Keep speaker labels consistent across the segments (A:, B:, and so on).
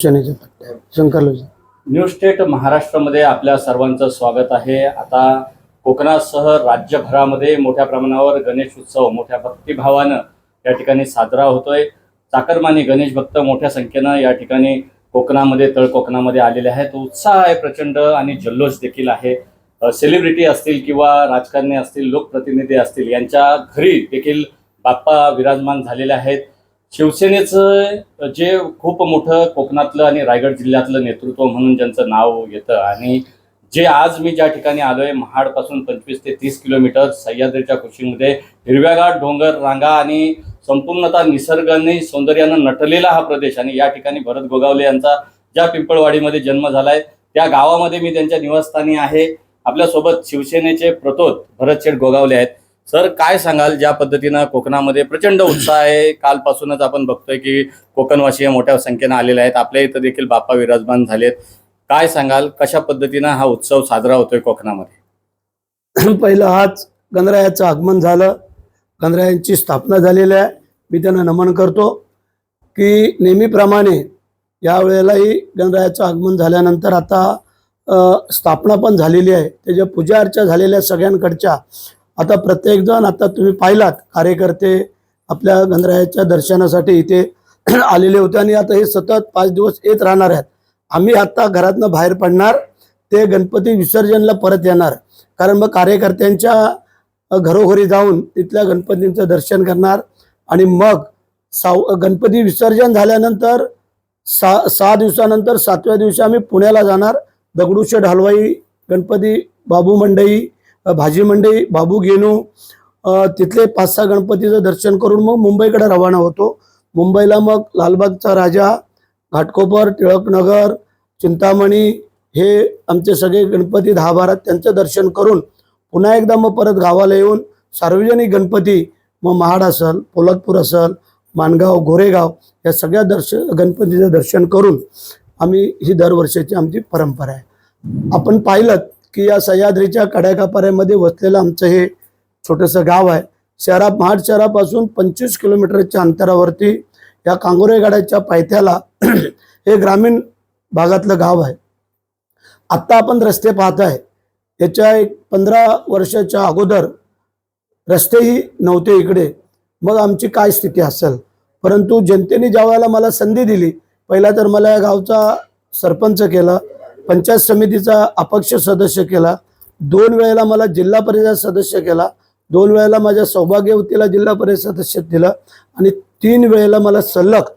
A: शनीच्या पट्ट्या शंकरलोजी.
B: New state महाराष्ट्रामध्ये आपल्या सर्वांचं स्वागत आहे. आता कोकणासह राज्यभरामध्ये मोठ्या प्रमाणावर गणेश उत्सव मोठ्या भक्तिभावानं या ठिकाणी साजरा होतोय. चाकरमानी गणेश भक्त मोठ्या संख्येनं या ठिकाणी कोकणामध्ये तळ कोकणामध्ये आलेले आहेत. उत्साह आहे प्रचंड आणि जल्लोष देखील आहे. सेलिब्रिटी असतील किंवा राजकारणी असतील लोकप्रतिनिधी असतील यांच्या घरी देखील बाप्पा विराजमान झालेले आहेत. शिवसेनेचं जे खूप मोठं कोकणातलं आणि रायगड जिल्ह्यातलं नेतृत्व म्हणून ज्यांचं नाव येतं आणि जे आज मी ज्या ठिकाणी आलोय महाडपासून पंचवीस ते तीस किलोमीटर सह्याद्रीच्या कुशीमध्ये हिरव्यागार डोंगर रांगा आणि संपूर्णतः निसर्गाने सौंदर्यानं नटलेला हा प्रदेश आणि या ठिकाणी भरत गोगावले यांचा ज्या पिंपळवाडीमध्ये जन्म झालाय त्या गावामध्ये मी त्यांच्या निवासस्थानी आहे. आपल्यासोबत शिवसेनेचे प्रतोद भरत शेठ गोगावले आहेत. सर काय सांगाल ज्या पद्धतीनं कोकणामध्ये प्रचंड उत्साह आहे? कालपासूनच आपण बघतोय की कोकणवासीय मोठ्या संख्येनं आलेले आहेत. आपल्या इथं देखील बाप्पा विराजमान झालेत. काय सांगाल? कशा पद्धतीनं हा उत्सव साजरा होतोय कोकणामध्ये?
A: पहिलं आज गणरायाचं आगमन झालं. गणरायांची स्थापना झालेली आहे. मी त्यांना नमन करतो की नेहमीप्रमाणे यावेळेलाही गणरायाचं आगमन झाल्यानंतर आता स्थापना पण झालेली आहे. त्याच्या पूजा अर्चा झालेल्या सगळ्यांकडच्या आता प्रत्येकजण आता तुम्ही पाहिलात कार्यकर्ते आपल्या गणरायाच्या दर्शनासाठी इथे आलेले होते आणि आता हे सतत पाच दिवस येत राहणार आहेत. आम्ही आता घरातनं बाहेर पडणार ते गणपती विसर्जनला परत येणार. कारण मग कार्यकर्त्यांच्या घरोघरी जाऊन तिथल्या गणपतींचं दर्शन करणार आणि मग साव गणपती विसर्जन झाल्यानंतर सा सहा दिवसानंतर सातव्या दिवशी आम्ही पुण्याला जाणार. दगडूशेठ हलवाई गणपती बाबू मंडई भाजी मंडई बाबू गेनू तिथले पाच सहा गणपतीचं दर्शन करून मग मुंबईकडे रवाना होतो. मुंबईला मग लालबागचा राजा घाटकोपर टिळकनगर चिंतामणी हे आमचे सगळे गणपती दहा बारा त्यांचं दर्शन करून पुन्हा एकदा मग परत गावाला येऊन सार्वजनिक गणपती मग महाड असेल पोलादपूर असेल माणगाव गोरेगाव या सगळ्या दर्श गणपतीचं दर्शन करून आम्ही ही दरवर्षाची आमची परंपरा आहे. आपण पाहिलं की या सह्याद्रीच्या कड्याकापाऱ्यामध्ये वसलेलं आमचं हे छोटंसं गाव आहे. शहरा महाड शहरापासून पंचवीस किलोमीटरच्या अंतरावरती या कांगोरेगाड्याच्या पायथ्याला हे ग्रामीण भागातलं गाव आहे. आत्ता आपण रस्ते पाहत आहे. याच्या एक पंधरा वर्षाच्या अगोदर रस्तेही नव्हते इकडे. मग आमची काय स्थिती असेल? परंतु जनतेने ज्या वेळेला मला संधी दिली पहिला तर मला या गावचा सरपंच केला पंचायत समितीचा अपक्ष सदस्य केला. दोन वेळेला मला जिल्हा परिषद सदस्य केला. दोन वेळेला माझ्या सौभाग्यवतीला जिल्हा परिषद सदस्य दिलं. आणि तीन वेळेला मला सलग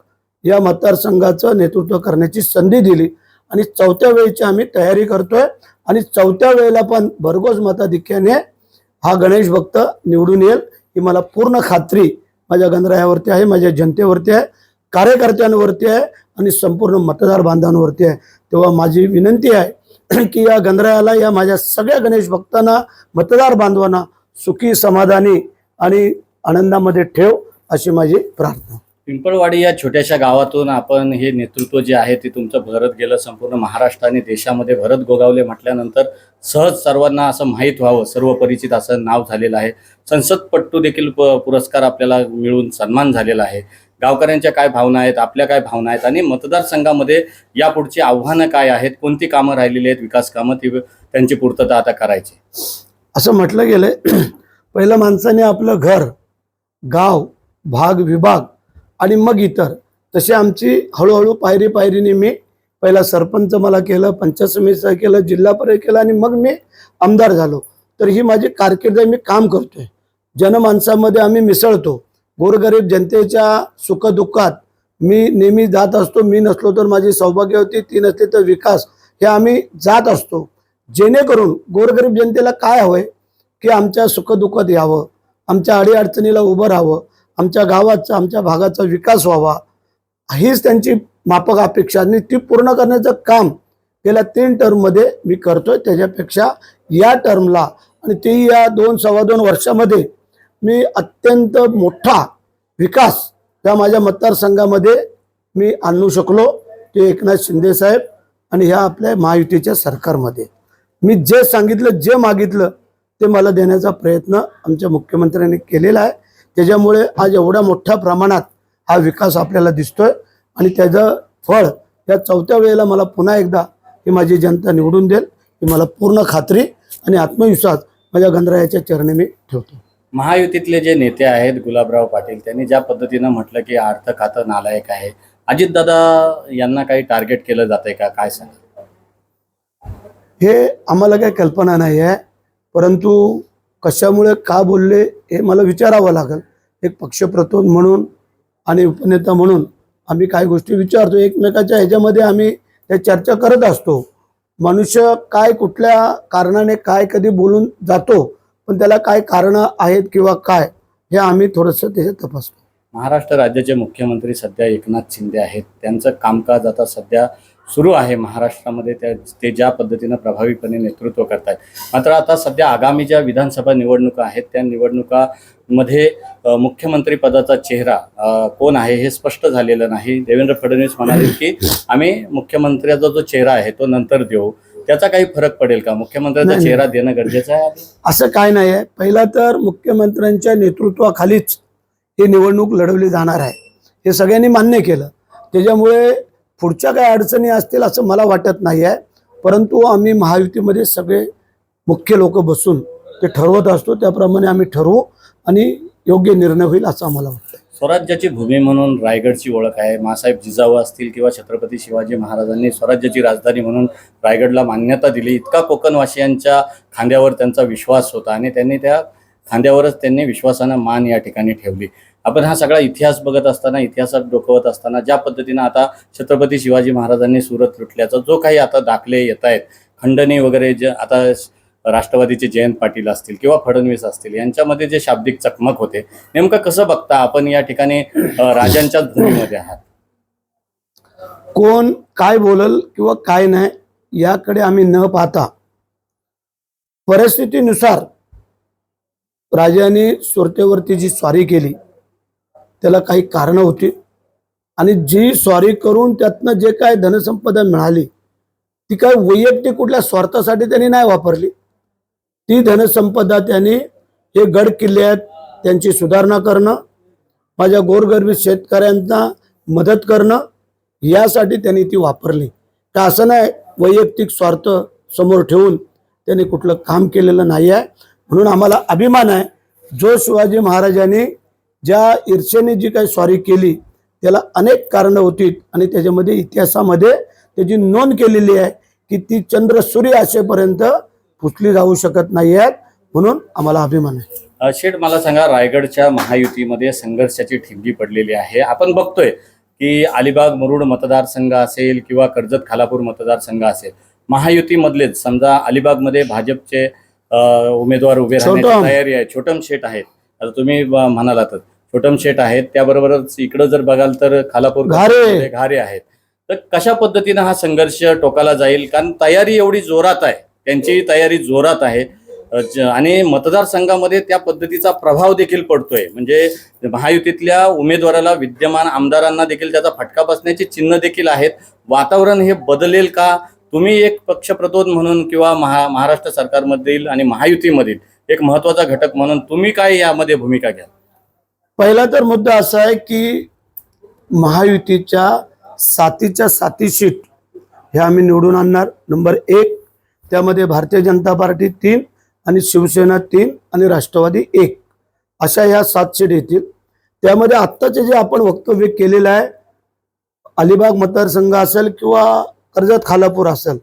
A: या मतदारसंघाचं नेतृत्व करण्याची संधी दिली. आणि चौथ्या वेळेची आम्ही तयारी करतोय. आणि चौथ्या वेळेला पण भरघोस मताधिक्याने हा गणेश भक्त निवडून येईल ही मला पूर्ण खात्री माझ्या गणरायावरती आहे माझ्या जनतेवरती आहे कार्यकर्त्यांवरती आहे आणि संपूर्ण मतदार बांधवांवरती आहे. तेव्हा माझी विनंती आहे की या गणरायाला या माझ्या सगळ्या गणेश भक्तांना मतदार बांधवांना सुखी समाधानी आणि आनंदामध्ये ठेव अशी माझी प्रार्थना.
B: पिंपळवाडी या छोट्याशा गावातून आपण हे नेतृत्व जे आहे ते तुमचं भरत गेलं. संपूर्ण महाराष्ट्र आणि देशामध्ये भरत गोगावले म्हटल्यानंतर सहज सर्वांना असं माहीत व्हावं सर्व परिचित असं नाव झालेलं आहे. संसदपट्टू देखील पुरस्कार आपल्याला मिळून सन्मान झालेला आहे. गावकऱ्यांच्या काय भावना आहेत आपल्या काय भावना आहेत आणि मतदारसंघामध्ये यापुढची आव्हानं काय आहेत कोणती कामं राहिलेली आहेत विकास कामं ती त्यांची पूर्तता आता करायची.
A: असं म्हटलं गेलंय पहिलं माणसाने आपलं घर गाव भाग विभाग आणि मग इतर तशी आमची हळूहळू पायरी पायरीने मी पहिला सरपंच मला केलं पंचायत समितीचं केलं जिल्हा परिषद केलं आणि मग मी आमदार झालो. तर ही माझी कारकीर्द मी काम करतोय. जनमानसामध्ये आम्ही मिसळतो. गोरगरीब जनतेच्या सुखदुःखात मी नेहमी जात असतो मी नसलो तर माझी सौभाग्य होती ती नसली तर विकास. हे आम्ही जात असतो. जेणेकरून गोरगरीब जनतेला काय हवंय? की आमच्या सुखदुःखात यावं आमच्या अडीअडचणीला उभं राहावं आमच्या गावाचा आमच्या भागाचा विकास व्हावा. हीच त्यांची मापक अपेक्षा आणि ती पूर्ण करण्याचं काम गेल्या तीन टर्ममध्ये मी करतोय. त्याच्यापेक्षा या टर्मला आणि ती या दोन सव्वा दोन वर्षामध्ये मी अत्यंत मोठा विकास या माझ्या मतदारसंघामध्ये मी आणू शकलो ते एकनाथ शिंदे साहेब आणि ह्या आपल्या महायुतीच्या सरकारमध्ये. मी जे सांगितलं जे मागितलं ते मला देण्याचा प्रयत्न आमच्या मुख्यमंत्र्यांनी केलेला आहे. त्याच्यामुळे आज एवढ्या मोठ्या प्रमाणात हा विकास आपल्याला दिसतोय आणि त्याचं फळ या चौथ्या वेळेला मला पुन्हा एकदा ही माझी जनता निवडून देईल ही मला पूर्ण खात्री आणि आत्मविश्वास माझ्या गणरायाच्या चरणी मी ठेवतो.
B: महायुतीतले जे नेते आहेत गुलाबराव पाटील त्यांनी ज्या पद्धतीनं म्हटलं की अर्थ खातं नालायक आहे. अजितदादा यांना काही टार्गेट केलं जातंय का? काय सांगा
A: हे आम्हाला काही कल्पना नाही आहे परंतु कशामुळे का बोलले हे मला विचारावं लागेल. एक पक्षप्रतोद म्हणून आणि उपनेता म्हणून आम्ही काही गोष्टी विचारतो. एकमेकाच्या ह्याच्यामध्ये आम्ही त्या चर्चा करत असतो. मनुष्य काय कुठल्या कारणाने काय कधी बोलून जातो पण त्याला काय कारणं आहेत किंवा काय हे आम्ही थोडंसं त्याच्यात तपासतो.
B: महाराष्ट्र राज्याचे मुख्यमंत्री सध्या एकनाथ शिंदे आहेत. त्यांचं कामकाज आता सध्या सुरू आहे महाराष्ट्रामध्ये. त्या ते ज्या पद्धतीनं प्रभावीपणे नेतृत्व करत आहेत मात्र आता सध्या आगामी ज्या विधानसभा निवडणुका आहेत त्या निवडणुकामध्ये मुख्यमंत्रीपदाचा मुख्यमंत्री पदाचा चेहरा कोण आहे हे स्पष्ट झालेलं नाही. देवेंद्र फडणवीस म्हणाले की आम्ही मुख्यमंत्र्याचा जो चेहरा आहे तो नंतर देऊ. त्याचा काही फरक पडेल का? मुख्यमंत्र्याचा. चेहरा देणं गरजेचं आहे?
A: असं काय नाही आहे पहिला तर मुख्यमंत्र्यांच्या नेतृत्वाखालीच ही निवडणूक लढवली जाणार आहे. हे सगळ्यांनी मान्य केलं. त्याच्यामुळे पुढच्या काही अडचणी असतील असं मला वाटत नाही आहे परंतु आम्ही महायुतीमध्ये सगळे मुख्य लोक बसून ते ठरवत असतो. त्याप्रमाणे आम्ही ठरवू आणि योग्य निर्णय होईल असं आम्हाला वाटतं.
B: स्वराज्याची भूमी म्हणून रायगडची ओळख आहे. मासाहेब जिजाऊ असतील किंवा छत्रपती शिवाजी महाराजांनी स्वराज्याची राजधानी म्हणून रायगडला मान्यता दिली. इतका कोकणवासियांच्या खांद्यावर त्यांचा विश्वास होता आणि त्यांनी त्या खांद्यावरच त्यांनी विश्वासानं मान या ठिकाणी ठेवली. आपण हा सगळा इतिहास बघत असताना इतिहासात डोकवत असताना ज्या पद्धतीनं आता छत्रपती शिवाजी महाराजांनी सुरत लुटल्याचा जो काही आता दाखले येत आहेत खंडणी वगैरे जे आता राष्ट्रवादीचे जयंत पाटील असतील किंवा फडणवीस असतील यांच्यामध्ये जे शाब्दिक चकमक होते नेमकं कसं बघता आपण या ठिकाणी राजांच्या राजांच्याच भूमीमध्ये आहात?
A: कोण काय बोलल किंवा काय नाही याकडे आम्ही न पाहता परिस्थितीनुसार राजाने सुरतेवरती जी स्वारी केली त्याला काही कारणं होती. आणि जी स्वारी करून त्यातनं जे काय धनसंपदा मिळाली ती काय वैयक्तिक कुठल्या स्वार्थासाठी त्यांनी नाही वापरली. ती धनसंपदा त्यांनी हे गड किल्ले आहेत त्यांची सुधारणा करणं माझ्या गोरगरबी शेतकऱ्यांना मदत करणं यासाठी त्यांनी ती वापरली. तर असं नाही वैयक्तिक स्वार्थ समोर ठेवून त्यांनी कुठलं काम केलेलं नाही आहे म्हणून आम्हाला अभिमान आहे जो शिवाजी महाराजांनी ज्या ईर्षेने जी काही स्वारी केली त्याला अनेक कारणं होती आणि त्याच्यामध्ये इतिहासामध्ये त्याची नोंद केलेली आहे की ती चंद्र सूर्य असेपर्यंत पुसली जाऊ शकत नाही आहेत म्हणून आम्हाला अभिमान आहे.
B: शेठ मला सांगा रायगडच्या महायुतीमध्ये संघर्षाची ठिणगी पडलेली आहे. आपण बघतोय की अलिबाग मुरुड मतदारसंघ असेल किंवा कर्जत खालापूर मतदारसंघ असेल महायुतीमधलेच समजा अलिबागमध्ये भाजपचे उमेदवार उभे राहण्याची. तयारी आहे. छोटम शेठ आहेत. आता तुम्ही म्हणालातच छोटम शेठ आहेत. त्याबरोबरच इकडं जर बघाल तर खालापूर
A: घारे
B: आहेत. तर कशा पद्धतीनं हा संघर्ष टोकाला जाईल? कारण तयारी एवढी जोरात आहे. त्यांची तयारी जोरात आहे. आणि मतदारसंघामध्ये त्या पद्धतीचा प्रभाव देखील पडतोय. म्हणजे महायुतीतल्या उमेदवाराला विद्यमान आमदारांना देखील त्याचा फटका बसण्याची चिन्ह देखील आहेत. वातावरण हे बदलेल का? तुम्ही एक पक्षप्रतोद म्हणून किंवा महा महाराष्ट्र सरकारमधील आणि महायुतीमधील एक महत्त्वाचा घटक म्हणून तुम्ही काय यामध्ये भूमिका घ्या
A: पहिला तर मुद्दा असा आहे की महायुतीच्या सातीच्या साती सीट ह्या आम्ही निवडून आणणार. नंबर एक त्यामध्ये भारतीय जनता पार्टी तीन आणि शिवसेना तीन आणि राष्ट्रवादी एक. अशा ह्या सात सीट येतील. त्यामध्ये आत्ताचे जे आपण वक्तव्य केलेलं आहे अलिबाग मतदारसंघ असेल किंवा कर्जत खालापूर असेल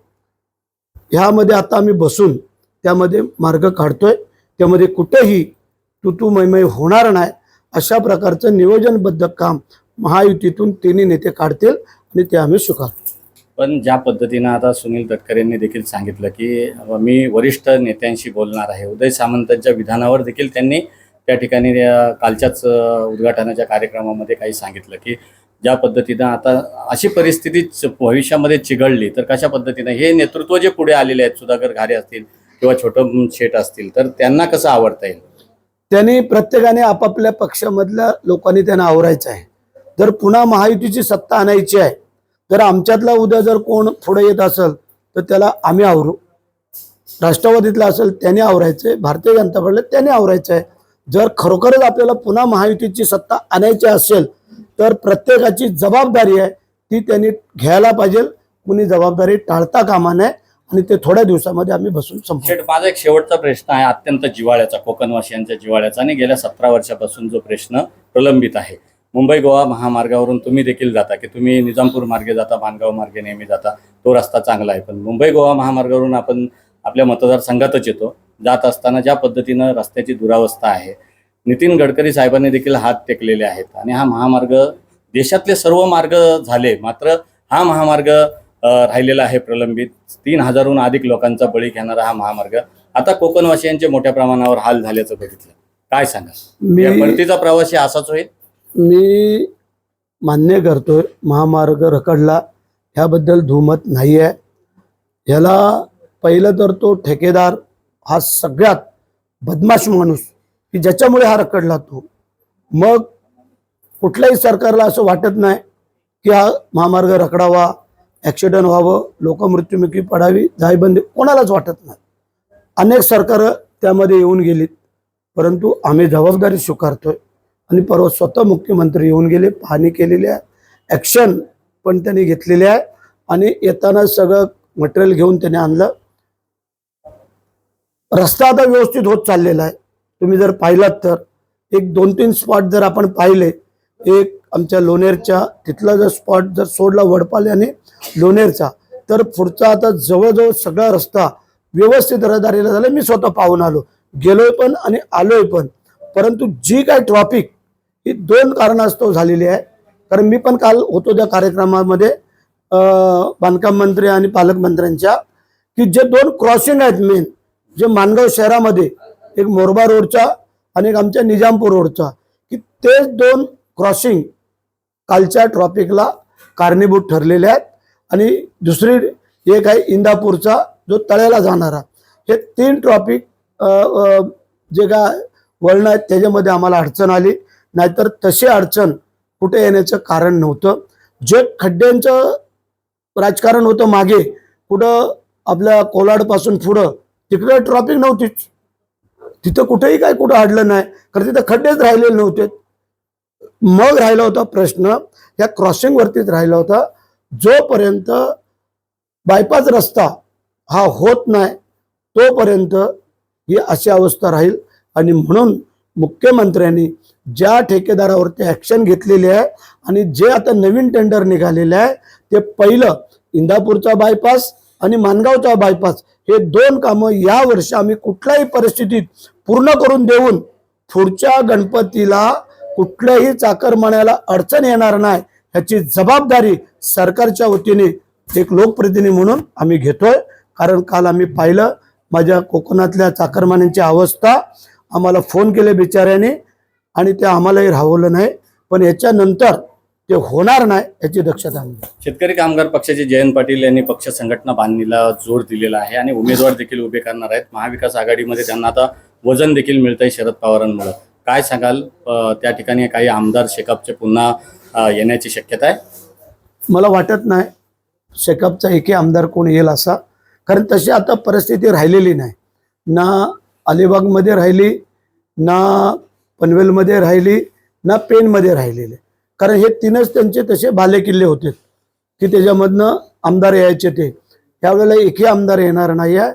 A: ह्यामध्ये आता आम्ही बसून त्यामध्ये मार्ग काढतोय. त्यामध्ये कुठेही तुतू मैमय होणार नाही. अशा प्रकारचं नियोजनबद्ध काम महायुतीतून तिन्ही नेते काढतील आणि ते आम्ही स्वीकारतो.
B: पण ज्या पद्धतीनं आता सुनील तटकरेंनी देखील सांगितलं की मी वरिष्ठ नेत्यांशी बोलणार आहे. उदय सामंतांच्या विधानावर देखील त्यांनी त्या ठिकाणी कालच्याच उद्घाटनाच्या कार्यक्रमामध्ये काही सांगितलं की ज्या पद्धतीनं आता अशी परिस्थिती च- भविष्यामध्ये चिघळली तर कशा पद्धतीनं हे नेतृत्व जे पुढे आलेले आहेत सुधाकर घारे असतील किंवा छोटं शेठ असतील तर त्यांना कसं आवडता येईल?
A: त्यांनी प्रत्येकाने आपापल्या पक्षामधल्या लोकांनी त्यांना आवरायचं आहे. जर पुन्हा महायुतीची सत्ता आणायची आहे तर आमच्यातला उद्या जर कोण पुढे येत असेल तर त्याला आम्ही आवरू. राष्ट्रवादीतला असेल त्याने आवरायचं. आहे भारतीय जनता पार्टीला त्याने आवरायचं. आहे जर खरोखरच आपल्याला पुन्हा महायुतीची सत्ता आणायची असेल तर प्रत्येकाची जबाबदारी आहे ती त्यांनी घ्यायला पाहिजे. कुणी जबाबदारी टाळता कामा नये आणि ते थोड्या दिवसामध्ये आम्ही बसून संपू.
B: माझा एक शेवटचा प्रश्न आहे अत्यंत जिव्हाळ्याचा कोकणवासियांच्या जिव्हाळ्याचा. आणि गेल्या सतरा वर्षापासून जो प्रश्न प्रलंबित आहे मुंबई गोवा महामार्गावरून तुम्ही देखील जाता की तुम्ही निजामपूर मार्गे जाता मानगाव मार्गे नेहमी जाता तो रस्ता चांगला आहे. पण मुंबई गोवा महामार्गावरून आपण आपल्या मतदारसंघातच येतो. जात असताना ज्या पद्धतीनं रस्त्याची दुरावस्था आहे नितीन गडकरी साहेबांनी देखील हात टेकलेले आहेत आणि हा महामार्ग देशातले सर्व मार्ग झाले मात्र हा महामार्ग राहिलेला आहे प्रलंबित. तीन हजारहून अधिक लोकांचा बळी घेणारा हा महामार्ग आता कोकणवासियांचे मोठ्या प्रमाणावर हाल झाल्याचं बघितलं. काय सांगा परतीचा प्रवासी असाच होईल?
A: मी मान्य करतोय महामार्ग रखडला ह्याबद्दल धुमत नाही आहे ह्याला पहिलं तर तो ठेकेदार हा सगळ्यात बदमाश माणूस की ज्याच्यामुळे हा रखडला तो. मग कुठल्याही सरकारला असं वाटत नाही की हा महामार्ग रखडावा ॲक्सिडेंट व्हावं लोक मृत्युमुखी पडावी जायबंदी कोणालाच वाटत नाही. अनेक सरकारं त्यामध्ये येऊन गेलीत परंतु आम्ही जबाबदारी स्वीकारतोय. आणि परवा स्वतः मुख्यमंत्री येऊन गेले पाहणी केलेली आहे ॲक्शन पण त्यांनी घेतलेली आहे. आणि येताना सगळं मटेरियल घेऊन त्याने आणलं. रस्ता आता व्यवस्थित होत चाललेला आहे. तुम्ही जर पाहिलात तर एक दोन तीन स्पॉट जर आपण पाहिले एक आमच्या लोणेरच्या तिथला जर स्पॉट जर सोडला वडपाले आणि लोणेरचा तर पुढचा आता जवळजवळ सगळा रस्ता व्यवस्थित रहदारीला झाला. मी स्वतः पाहून आलो. गेलोय पण आणि आलोय पण. परंतु जी काय ट्रॉफिक ही दोन कारणास्तव झालेली आहे. कारण मी पण काल होतो त्या कार्यक्रमामध्ये बांधकाम मंत्री आणि पालकमंत्र्यांच्या की जे दोन क्रॉसिंग आहेत मेन जे मानगाव शहरामध्ये एक मोरबा रोडचा आणि एक आमच्या निजामपूर रोडचा की ते दोन क्रॉसिंग कालच्या ट्रॉफिकला कारणीभूत ठरलेले आहेत. आणि दुसरी एक आहे इंदापूरचा जो तळ्याला जाणारा. हे तीन ट्रॉफिक जे काय वळण आहेत त्याच्यामध्ये आम्हाला अडचण आली. नाहीतर तशी अडचण कुठे येण्याचं कारण नव्हतं. जे खड्ड्यांचं राजकारण होतं मागे कुठं आपल्या कोलाडपासून पुढं तिकडे ट्रॉफिक नव्हतीच. तिथं कुठेही काय कुठं अडलं नाही कारण तिथं खड्डेच राहिलेले नव्हते. मग राहिला होता प्रश्न या क्रॉसिंगवरतीच राहिला होता जोपर्यंत बायपास रस्ता हा होत नाही तोपर्यंत ही अशी अवस्था राहील. आणि म्हणून मुख्यमंत्र्यांनी ज्या ठेकेदारावरती ॲक्शन घेतलेली आहे आणि जे आता नवीन टेंडर निघालेले आहे ते पहिलं इंदापूरचा बायपास आणि मानगावचा बायपास हे दोन कामं या वर्षी आम्ही कुठल्याही परिस्थितीत पूर्ण करून देऊन पुढच्या गणपतीला कुठल्याही चाकरमान्याला अडचण येणार नाही ह्याची जबाबदारी सरकारच्या वतीने एक लोकप्रतिनिधी म्हणून आम्ही घेतोय. कारण काल आम्ही पाहिलं माझ्या कोकणातल्या चाकरमान्यांची अवस्था आम्हाला फोन केले बिचाऱ्याने. आणि ते आम्हालाही राहवलं नाही. पण याच्यानंतर ते होणार नाही याची दक्षता आम्ही.
B: शेतकरी कामगार पक्षाचे जयंत पाटील यांनी पक्ष संघटना बांधणीला जोर दिलेला आहे आणि उमेदवार देखील उभे करणार आहेत. महाविकास आघाडीमध्ये त्यांना आता वजन देखील मिळत आहे शरद पवारांमुळे. काय सांगाल? त्या ठिकाणी काही आमदार शेकापचे पुन्हा येण्याची शक्यता आहे?
A: मला वाटत नाही शेकापचा एकही आमदार कोण येईल असा. कारण तशी आता परिस्थिती राहिलेली नाही. ना अलिबागमध्ये राहिली ना पनवेलमध्ये राहिली ना पेनमध्ये राहिलेले. कारण हे तीनच त्यांचे तसे बालेकिल्ले होते. की त्याच्यामधनं आमदार यायचे ते. त्यावेळेला एकही आमदार येणार नाही आहे.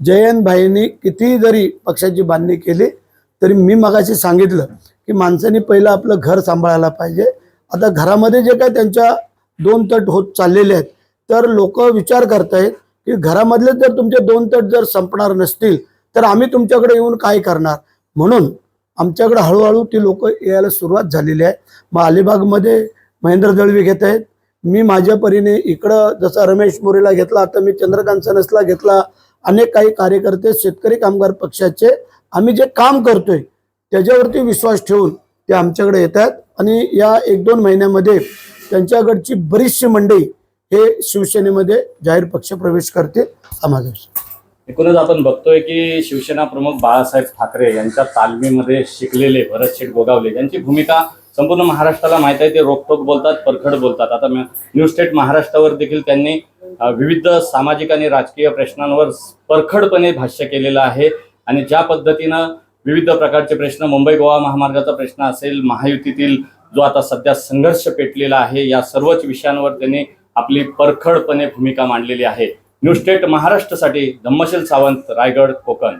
A: जयंतभाईंनी किती जरी पक्षाची बांधणी केली तरी मी मगाशी सांगितलं की माणसाने पहिलं आपलं घर सांभाळायला पाहिजे. आता घरामध्ये जे काय त्यांच्या दोन तट होत चाललेले आहेत तर लोक विचार करतायत की घरामधले जर तुमचे दोन तट जर संपणार नसतील तर आम्ही तुमच्याकडे येऊन काय करणार? म्हणून आमच्याकडे हळूहळू ती लोक यायला सुरुवात झालेली आहे. मग अलिबागमध्ये महेंद्र दळवी घेत आहेत. मी माझ्या परीने इकडं जसा रमेश मोरेला घेतला आता मी चंद्रकांत सनसला घेतला. अनेक काही कार्यकर्ते शेतकरी कामगार पक्षाचे. आम्ही जे काम करतोय त्याच्यावरती विश्वास ठेवून ते आमच्याकडे येत आहेत. आणि या एक दोन महिन्यामध्ये त्यांच्याकडची बरीचशी मंडळी हे शिवसेनेमध्ये जाहीर पक्ष प्रवेश करते हा माझा
B: एकूणच आपण बघतोय की शिवसेना प्रमुख बाळासाहेब ठाकरे यांच्या तालमीमध्ये शिकलेले भरत शेठ गोगावले यांची भूमिका संपूर्ण महाराष्ट्राला माहीत आहे ते रोखटोक बोलतात परखड बोलतात. आता न्यू स्टेट महाराष्ट्रावर देखील त्यांनी विविध सामाजिक आणि राजकीय प्रश्नांवर परखडपणे भाष्य केलेलं आहे. आणि ज्या पद्धतीनं विविध प्रकारचे प्रश्न मुंबई गोवा महामार्गाचा प्रश्न असेल महायुतीतील जो आता सध्या संघर्ष पेटलेला आहे या सर्वच विषयांवर त्यांनी आपली परखडपणे भूमिका मांडलेली आहे. न्यू स्टेट महाराष्ट्रासाठी धम्मशील सावंत रायगड कोकण.